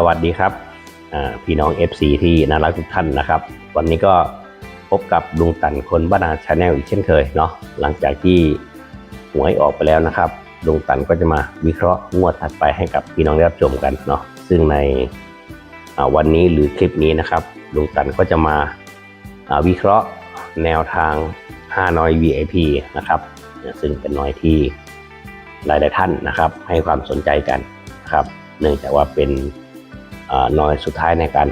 สวัสดีครับพี่น้อง FC ที่น่ารักทุกท่านนะครับ วันนี้ก็พบกับลุงตันคนบ้านาชาแนลอีกเช่นเคยเนาะหลังจากที่หวยออกไปแล้วนะครับลุงตันก็จะมาวิเคราะห์งวดถัดไปให้กับพี่น้องได้รับชมกันเนาะซึ่งในวันนี้หรือคลิปนี้นะครับลุงตันก็จะมาวิเคราะห์แนวทาง5นอย VIP นะครับซึ่งเป็นนอยที่หลาย ๆ ท่านนะครับ ให้ความสนใจกันนะครับ เนื่องจากว่าเป็น หน่อยสุดท้ายในการ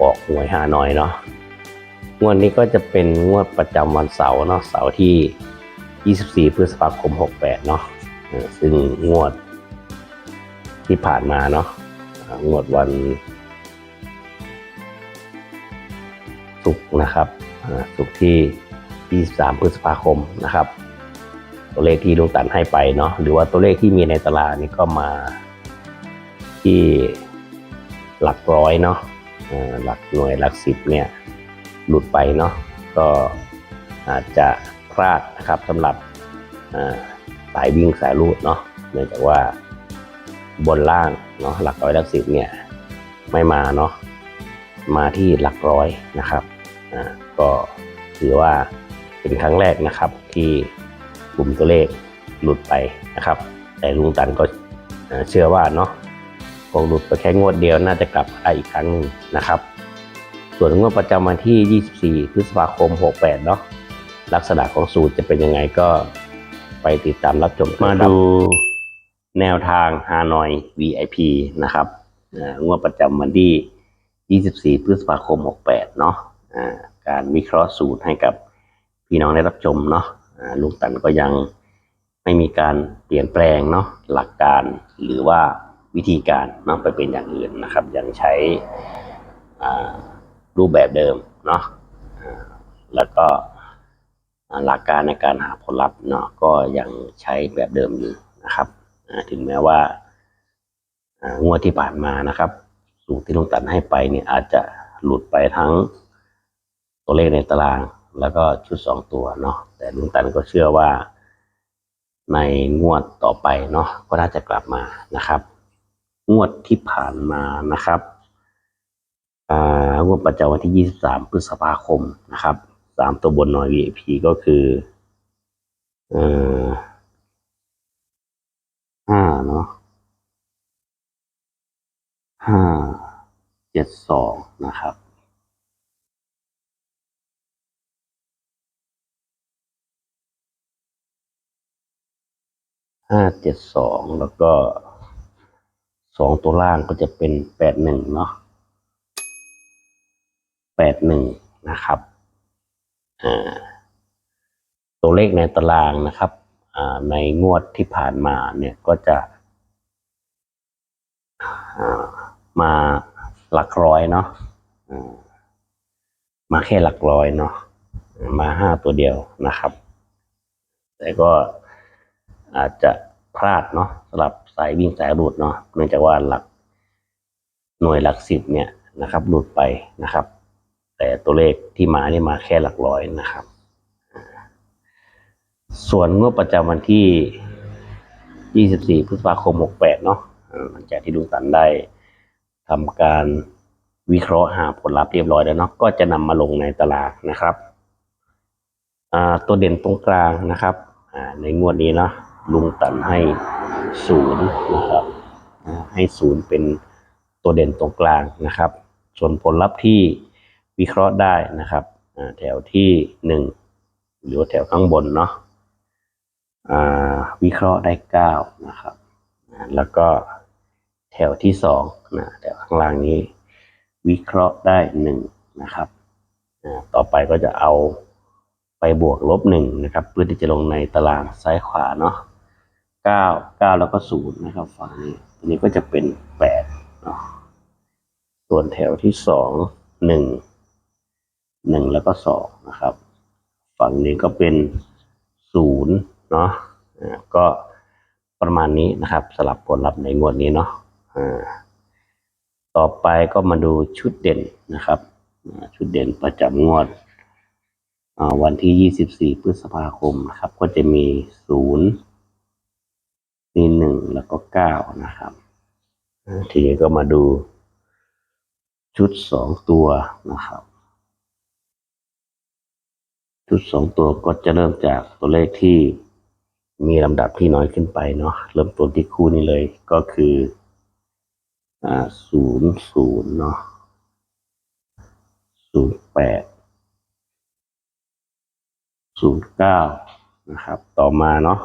ออกหวยหาหน่อยเนาะงวดนี้ก็จะเป็นงวดประจำวันเสาร์เนาะเสาร์ที่ 24 พฤษภาคม 68 เนาะซึ่งงวดที่ผ่านมาเนาะงวดวันศุกร์นะครับศุกร์ที่ 23 พฤษภาคมนะครับ ตัวเลขที่ลุงตันให้ไปเนาะหรือว่าตัวเลขที่มีในตารางนี่ก็มาที่ หลักร้อยเนาะหลักหน่วยหลักสิบเนี่ยหลุดไปเนาะก็อาจจะพลาดนะครับสำหรับสายวิ่งสายรูดเนาะเนื่องจากว่าบนล่างเนาะหลักร้อยหลักสิบเนี่ยไม่มาเนาะมาที่หลักร้อยนะครับก็ถือว่าเป็นครั้งแรกนะครับที่กลุ่มตัวเลขหลุดไปนะครับ แต่ลุงตันก็เชื่อว่าเนาะ คงหลุดไปแค่งวดเดียวน่าจะกลับมาได้อีกครั้งหนึ่งนะครับ ส่วนงวดประจำวันที่ 24 พฤษภาคม 68 เนาะลักษณะของสูตรจะเป็นยังไงก็ไปติดตามรับชมมาดูแนวทางฮานอย VIP นะครับงวดประจำวันที่ 24 พฤษภาคม 68 เนาะการวิเคราะห์สูตรให้กับพี่น้องได้รับชมเนาะลุงตันก็ยังไม่มีการเปลี่ยนแปลงเนาะหลักการหรือว่า วิธีการเนาะไปเป็นอย่างอื่นนะครับ ยังใช้รูปแบบเดิมเนาะแล้วก็หลักการในการหาผลลัพธ์เนาะก็ยังใช้แบบเดิมอยู่นะครับถึงแม้ว่าอ่างวดที่ผ่านมานะครับ สูตรที่ลุงตันให้ไปเนี่ยอาจจะหลุดไปทั้งตัวเลขในตาราง แล้วก็ชุดสองตัวเนาะแต่ลุงตันก็เชื่อว่าในงวดต่อไปเนาะก็น่าจะกลับมานะครับ งวดที่ผ่านมานะครับงวดประจำวันที่ 23 พฤษภาคมนะครับสามตัวบนหน่อย VIP ก็คืออห้าเนาะห้าเจ็ดสองนะครับห้าเจ็ดสองแล้วก็ สองตัวล่างก็จะเป็นแปดหนึ่งเนาะแปดหนึ่งนะครับอ่าตัวเลขในตารางนะครับอ่าในงวดที่ผ่านมาเนี่ยก็จะมาหลักร้อยเนาะมาแค่หลักร้อยเนาะมาห้าตัวเดียวนะครับ แต่ก็อาจจะ พลาดเนาะสำหรับสายวิ่งสายรูดเนาะเนื่องจากว่าหลักหน่วยหลักสิบเนี่ยนะครับหลุดไปนะครับ แต่ตัวเลขที่มาเนี่ยมาแค่หลักร้อยนะครับ ส่วนงวดประจำวันที่ 24 พฤษภาคม 68 เนาะหลังจากที่ลุงตันได้ทำการวิเคราะห์หาผลลัพธ์เรียบร้อยแล้วเนาะก็จะนำมาลงในตารางนะครับตัวเด่นตรงกลางนะครับในงวดนี้เนาะ ลุงตันให้ศูนย์นะครับให้ศูนย์เป็นตัวเด่นตรงกลางนะครับ ส่วนผลลัพธ์ที่วิเคราะห์ได้นะครับแถวที่หนึ่งหรือว่าแถวข้างบนเนาะวิเคราะห์ได้เก้านะครับแล้วก็แถวที่สองนะแถวข้างล่างนี้ วิเคราะห์ได้หนึ่งนะครับต่อไปก็จะเอาไปบวกลบหนึ่งนะครับ เพื่อที่จะลงในตารางซ้ายขวาเนาะ เก้าเก้าแล้วก็ศูนย์นะครับฝั่งนี้อันนี้ก็จะเป็นแปดเนาะส่วนแถวที่สองหนึ่งหนึ่งแล้วก็สองนะครับ ฝั่งนี้ก็เป็นศูนย์เนาะอ่าก็ประมาณนี้นะครับ สลับผลลัพธ์ในงวดนี้เนาะอ่าต่อไปก็มาดูชุดเด่นนะครับชุดเด่นประจำงวดวันที่ 24 พฤษภาคมนะครับ ก็จะมีศู นย์มีหนึ่งแล้วก็เก้านะครับ ทีนี้ก็มาดู ชุดสองตัวนะครับ ชุดสองตัวก็จะเริ่มจากตัวเลขที่มีลำดับที่น้อยขึ้นไปเนาะเริ่มต้นที่คู่นี้เลยก็คืออ่าศูนย์ศูนย์เนาะศูนย์แปดศูนย์เก้านะครับ ต่อมาเนาะ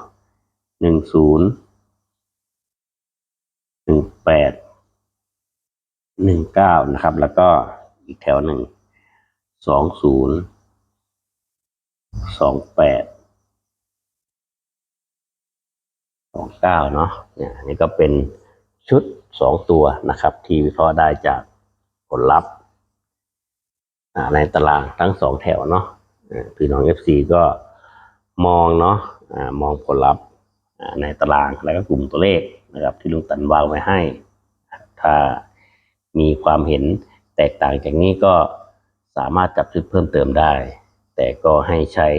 หนึ่งศูนย์ แปดหนึ่งเก้านะครับ แล้วก็อีกแถวหนึ่งสองศูนย์สองแปดสองเก้าเนาะเนี่ยนี่ก็เป็นชุดสองตัวนะครับ ที่วิเคราะห์ได้จากผลลัพธ์ในตารางทั้งสองแถวเนาะพี่น้องเอฟซีก็มองเนาะอ่ามองผลลัพธ์ในตารางแล้วก็กลุ่มตัวเลข นะครับที่ลุงตันวางไว้ให้ ถ้ามีความเห็นแตกต่างจากนี้ก็สามารถจับชุดเพิ่มเติมได้ แต่ก็ให้ใช้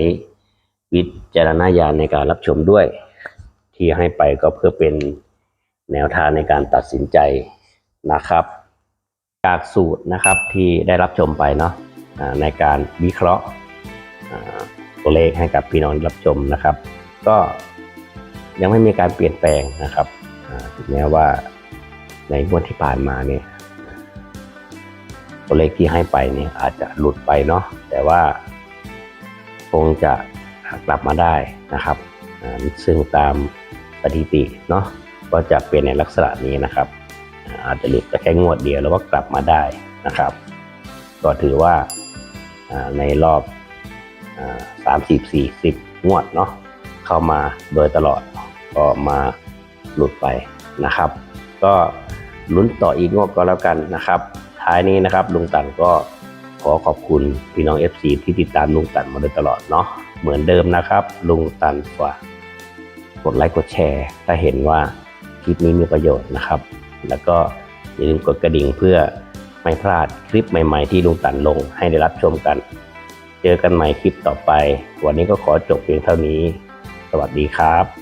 วิจารณญาณในการรับชมด้วย ที่ให้ไปก็เพื่อเป็นแนวทางในการตัดสินใจนะครับ จากสูตรนะครับที่ได้รับชมไปเนาะในการวิเคราะห์ตัวเลขให้กับพี่น้องรับชมนะครับ ก็ยังไม่มีการเปลี่ยนแปลงนะครับ ถึงแม้ว่าในงวดที่ผ่านมาเนี่ยตัวเลขที่ให้ไปเนี่ยอาจจะหลุดไปเนาะแต่ว่าคงจะกลับมาได้นะครับ ซึ่งตามสถิติเนาะก็จะเป็นในลักษณะนี้นะครับ อาจจะหลุดไปแค่งวดเดียวแล้วก็กลับมาได้นะครับ ก็ถือว่าอ่าในรอบสามสิบสี่สิบงวดเนาะเข้ามาโดยตลอดก็มา หลุดไปนะครับ ก็ลุ้นต่ออีกงวดก็แล้วกันนะครับ ท้ายนี้นะครับลุงตันก็ขอขอบคุณพี่น้อง FC ที่ติดตามลุงตันมาโดยตลอดเนาะเหมือนเดิมนะครับ ลุงตันฝากดไลค์กดแชร์ ถ้าเห็นว่าคลิปนี้มีประโยชน์นะครับ แล้วก็อย่าลืมกดกระดิ่งเพื่อไม่พลาดคลิปใหม่ ๆ ที่ลุงตันลงให้ได้รับชมกัน เจอกันใหม่คลิปต่อไป วันนี้ก็ขอจบเพียงเท่านี้ สวัสดีครับ